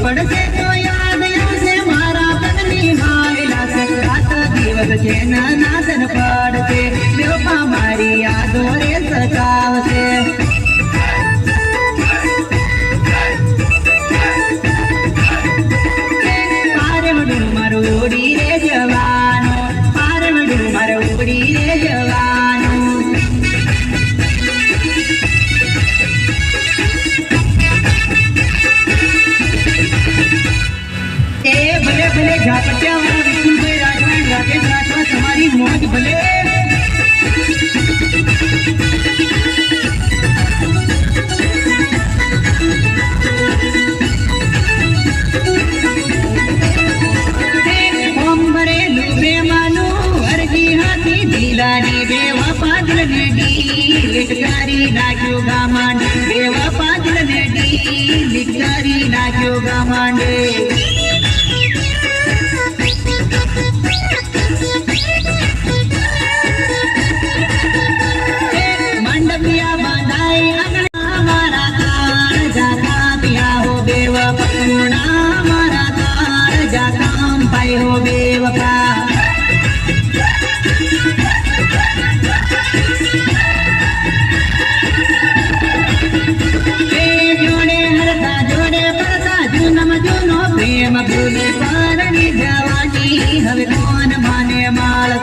પરદેશમાં તો યાદ આવશે મારા પગની માયલા છે રાત મારી યાદો పాదుల నేటి లిట్కారి నాక్యోగా మాండే దేవ పాదుల నేటి లిట్కారి నాక్యోగా પ્રેમ ભૂલે પરણી જવાની હવે કોણ માને માળ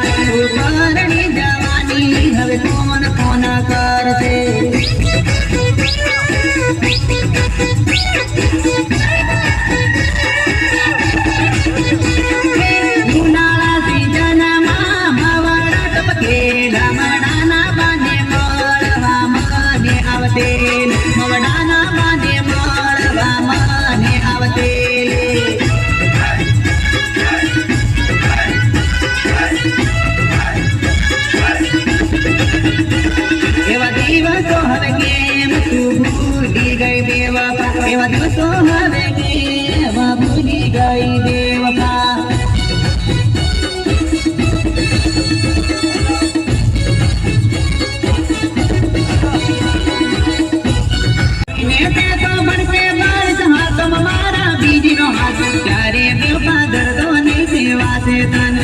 પરણી જવાની હવે કોણ કોણ કરશે ઉનાળા સિઝનમાં મવડા ટપકે ગામડાના બાને મળવા મને આવતે મવડાના બાને મળવા મને આવતે એવા દિવસો હવે કેમ તું ભૂલી ગઈ દેવા એવા દિવસો હવે ત્યારે બેવફા દર્દોની સેવા છે તન.